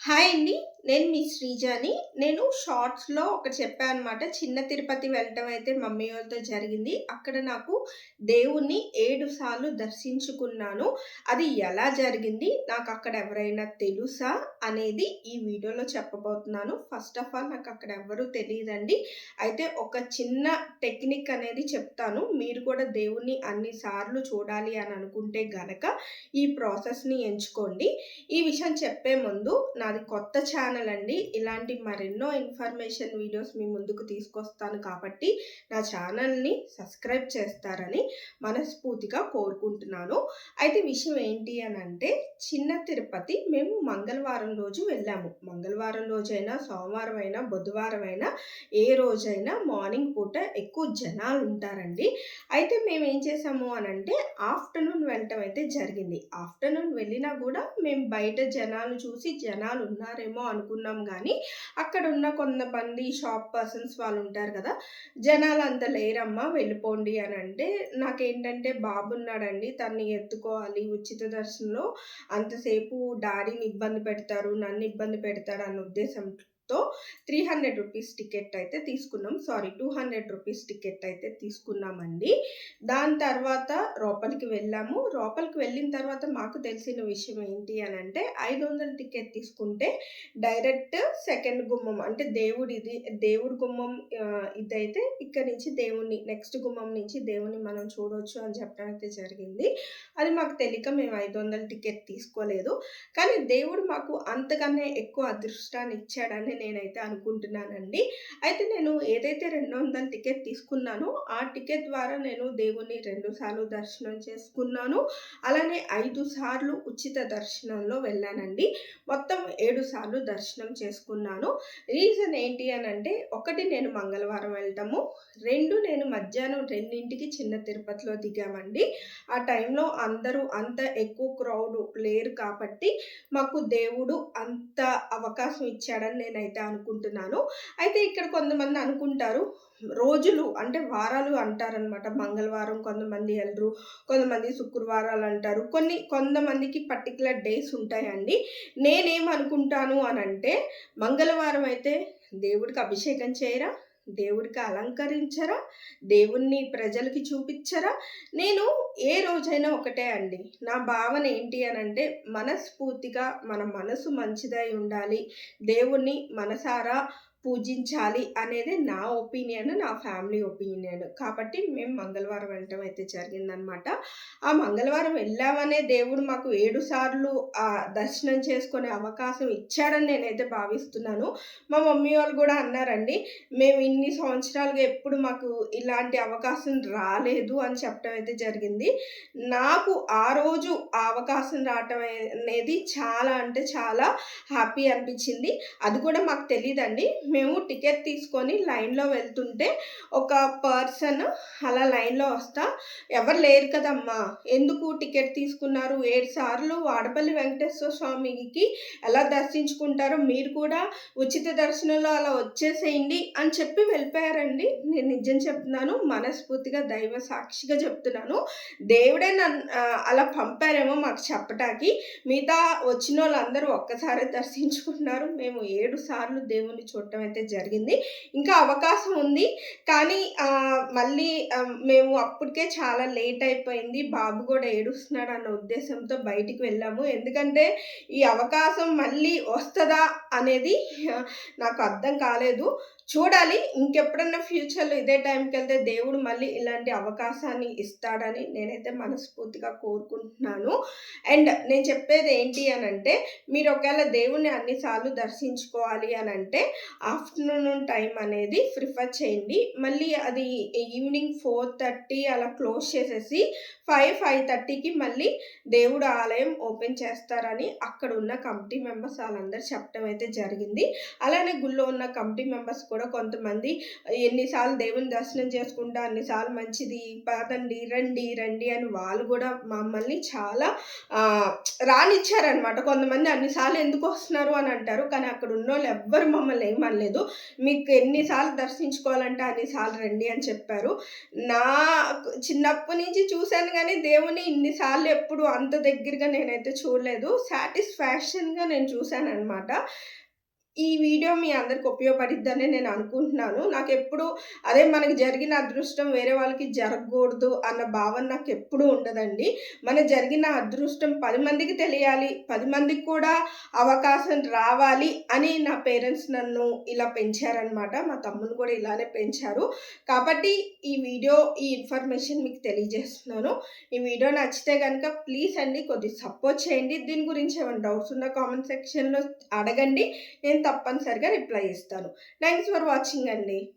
Hi అండి నేను మీ శ్రీజాని. నేను షార్ట్స్లో ఒకటి చెప్పాను అనమాట చిన్న తిరుపతి వెళ్ళటం అయితే మమ్మీ వాళ్ళతో జరిగింది. అక్కడ నాకు దేవుణ్ణి ఏడు సార్లు దర్శించుకున్నాను. అది ఎలా జరిగింది? నాకు అక్కడ ఎవరైనా తెలుసా? అనేది ఈ వీడియోలో చెప్పబోతున్నాను. ఫస్ట్ ఆఫ్ ఆల్ నాకు అక్కడ ఎవరు తెలియదండి. అయితే ఒక చిన్న టెక్నిక్ అనేది చెప్తాను. మీరు కూడా దేవుణ్ణి అన్ని సార్లు చూడాలి అని అనుకుంటే గనక ఈ ప్రాసెస్ని ఎంచుకోండి. ఈ విషయం చెప్పే ముందు నాది కొత్త ఛానల్ అండి ఇలాంటి మరెన్నో ఇన్ఫర్మేషన్ వీడియోస్ మీ ముందుకు తీసుకొస్తాను కాబట్టి నా ఛానల్ని సబ్స్క్రైబ్ చేస్తారని మనస్ఫూర్తిగా కోరుకుంటున్నాను. అయితే విషయం ఏంటి అని అంటే చిన్న తిరుపతి మేము మంగళవారం రోజు వెళ్ళాము. మంగళవారం రోజైనా సోమవారం అయినా బుధవారం అయినా ఏ రోజైనా మార్నింగ్ పూట ఎక్కువ జనాలు ఉంటారండి. అయితే మేము ఏం చేసాము అని అంటే ఆఫ్టర్నూన్ వెళ్ళటం అయితే జరిగింది. ఆఫ్టర్నూన్ వెళ్ళినా కూడా మేము బయట జనాలు చూసి జనాలు ఉన్నారేమో అని అనుకున్నాం కానీ అక్కడ ఉన్న కొంతమంది షాప్ పర్సన్స్ వాళ్ళు ఉంటారు కదా జనాలు అంత లేరమ్మా వెళ్ళిపోండి అని అంటే నాకేంటంటే బాబు ఉన్నాడండి తన్ని ఎత్తుకోవాలి ఉచిత దర్శనంలో అంతసేపు డాడీని ఇబ్బంది పెడతారు నన్ను ఇబ్బంది పెడతాడు అన్న తో త్రీ హండ్రెడ్ రూపీస్ టికెట్ అయితే తీసుకున్నాం. Sorry two hundred rupees ticket అయితే తీసుకున్నామండి. దాని తర్వాత లోపలికి వెళ్ళాము. లోపలికి వెళ్ళిన తర్వాత మాకు తెలిసిన విషయం ఏంటి అని అంటే ఐదు వందల టికెట్ తీసుకుంటే డైరెక్ట్ సెకండ్ గుమ్మం అంటే దేవుడి ఇది దేవుడి గుమ్మం ఇదైతే ఇక్కడ నుంచి దేవుణ్ణి నెక్స్ట్ గుమ్మం నుంచి దేవుణ్ణి మనం చూడవచ్చు అని చెప్పడం అయితే జరిగింది. అది మాకు తెలియక మేము ఐదు వందల టికెట్ తీసుకోలేదు. కానీ దేవుడు మాకు అంతకన్నా ఎక్కువ అదృష్టాన్ని ఇచ్చాడని నేనైతే అనుకుంటున్నానండి. అయితే నేను ఏదైతే రెండు వందల టికెట్ తీసుకున్నానో ఆ టికెట్ ద్వారా నేను దేవుని రెండు సార్లు దర్శనం చేసుకున్నాను. అలానే ఐదు సార్లు ఉచిత దర్శనంలో వెళ్ళానండి. మొత్తం ఏడు సార్లు దర్శనం చేసుకున్నాను. రీజన్ ఏంటి అని అంటే ఒకటి నేను మంగళవారం వెళ్ళటము రెండు నేను మధ్యాహ్నం రెండింటికి చిన్న తిరుపతిలో దిగామండి. ఆ టైంలో అందరూ అంత ఎక్కువ క్రౌడ్ లేరు కాబట్టి మాకు దేవుడు అంత అవకాశం ఇచ్చాడని నేనైతే అనుకుంటున్నాను. అయితే ఇక్కడ కొంతమంది అనుకుంటారు రోజులు అంటే వారాలు అంటారనమాట మంగళవారం కొంతమంది వెళ్ళరు కొంతమంది శుక్రవారాలు అంటారు. కొన్ని కొంతమందికి పర్టికులర్ డేస్ ఉంటాయండి. నేనేమనుకుంటాను అని అంటే మంగళవారం అయితే దేవుడికి అభిషేకం చేయరా? దేవుడికి అలంకరించరా? దేవుణ్ణి ప్రజలకి చూపించరా? నేను ఏ రోజైనా ఒకటే అండి. నా భావన ఏంటి అని అంటే మనస్ఫూర్తిగా మన మనసు మంచిదై ఉండాలి. దేవుణ్ణి మనసారా పూజించాలి అనేది నా ఒపీనియన్ నా ఫ్యామిలీ ఒపీనియన్. కాబట్టి మేము మంగళవారం వెళ్ళటం అయితే జరిగిందనమాట. ఆ మంగళవారం వెళ్ళామనే దేవుడు మాకు ఏడు సార్లు ఆ దర్శనం చేసుకునే అవకాశం ఇచ్చాడని నేనైతే భావిస్తున్నాను. మా మమ్మీ వాళ్ళు కూడా అన్నారండి మేము ఇన్ని సంవత్సరాలుగా ఎప్పుడు మాకు ఇలాంటి అవకాశం రాలేదు అని చెప్పడం అయితే జరిగింది. నాకు ఆ రోజు ఆ అవకాశం రావటం అనేది చాలా అంటే చాలా హ్యాపీ అనిపించింది. అది కూడా మాకు తెలియదండి మేము టికెట్ తీసుకొని లైన్లో వెళ్తుంటే ఒక పర్సన్ అలా లైన్లో వస్తా ఎవరు లేరు కదమ్మా? ఎందుకు టికెట్ తీసుకున్నారు? ఏడు సార్లు వాడపల్లి వెంకటేశ్వర స్వామికి ఎలా దర్శించుకుంటారో మీరు కూడా ఉచిత దర్శనంలో అలా వచ్చేసేయండి అని చెప్పి వెళ్ళిపోయారండి. నేను నిజం చెప్తున్నాను మనస్ఫూర్తిగా దైవ సాక్షిగా చెప్తున్నాను. దేవుడే నన్ను అలా పంపారేమో మాకు చెప్పటానికి. మిగతా వచ్చిన వాళ్ళందరూ ఒక్కసారి దర్శించుకున్నారు మేము ఏడు సార్లు దేవుని చూడటం అయితే జరిగింది. ఇంకా అవకాశం ఉంది. కానీ మళ్ళీ మేము అప్పటికే చాలా లేట్ అయిపోయింది. బాబు కూడా ఏడుస్తున్నాడు అన్న ఉద్దేశంతో బయటికి వెళ్ళాము. ఎందుకంటే ఈ అవకాశం మళ్ళీ వస్తుందా అనేది నాకు అర్థం కాలేదు. చూడాలి. ఇంకెప్పుడన్నా ఫ్యూచర్లో ఇదే టైంకి వెళ్తే దేవుడు మళ్ళీ ఇలాంటి అవకాశాన్ని ఇస్తాడని నేనైతే మనస్ఫూర్తిగా కోరుకుంటున్నాను. అండ్ నేను చెప్పేది ఏంటి అని అంటే మీరు ఒకవేళ దేవుణ్ణి అన్నిసార్లు దర్శించుకోవాలి అని అంటే ఆఫ్టర్నూన్ టైం అనేది ప్రిఫర్ చేయండి. మళ్ళీ అది ఈవినింగ్ ఫోర్ థర్టీ అలా క్లోజ్ చేసేసి ఫైవ్ ఫైవ్ థర్టీకి మళ్ళీ దేవుడు ఆలయం ఓపెన్ చేస్తారని అక్కడ ఉన్న కమిటీ మెంబర్స్ వాళ్ళందరూ చెప్పడం అయితే జరిగింది. అలానే గుళ్ళో ఉన్న కమిటీ మెంబర్స్ కూడా కొంతమంది ఎన్నిసార్లు దేవుని దర్శనం చేసుకుంటా అన్నిసార్లు మంచిది పదండి రండి రండి అని వాళ్ళు కూడా మమ్మల్ని చాలా రానిచ్చారనమాట కొంతమంది అన్నిసార్లు ఎందుకు వస్తున్నారు అని అంటారు. కానీ అక్కడ ఉన్న వాళ్ళు ఎవ్వరు మమ్మల్ని లేదు. మీకు ఎన్నిసార్లు దర్శించుకోవాలంటే అన్నిసార్లు రండి అని చెప్పారు. నా చిన్నప్పటి నుంచి చూశాను కానీ దేవుని ఇన్నిసార్లు ఎప్పుడు అంత దగ్గరగా నేనైతే చూడలేదు. సాటిస్ఫాక్షన్గా నేను చూశాను అనమాట ఈ వీడియో మీ అందరికి ఉపయోగపడిద్దని నేను అనుకుంటున్నాను. నాకు ఎప్పుడు అదే మనకి జరిగిన అదృష్టం వేరే వాళ్ళకి జరగకూడదు అన్న భావన నాకు ఎప్పుడూ ఉండదండి. మన జరిగిన అదృష్టం పది మందికి తెలియాలి పది మందికి కూడా అవకాశం రావాలి అని నా పేరెంట్స్ నన్ను ఇలా పెంచారనమాట మా తమ్ముని కూడా ఇలానే పెంచారు. కాబట్టి ఈ వీడియో ఈ ఇన్ఫర్మేషన్ మీకు తెలియజేస్తున్నాను. ఈ వీడియో నచ్చితే కనుక ప్లీజ్ అండి కొద్దిగా సపోర్ట్ చేయండి. దీని గురించి ఏమైనా డౌట్స్ ఉన్న కామెంట్ సెక్షన్లో అడగండి. నేను తప్పనిసరిగా రిప్లై ఇస్తాను. థ్యాంక్స్ ఫర్ వాచింగ్ అండి.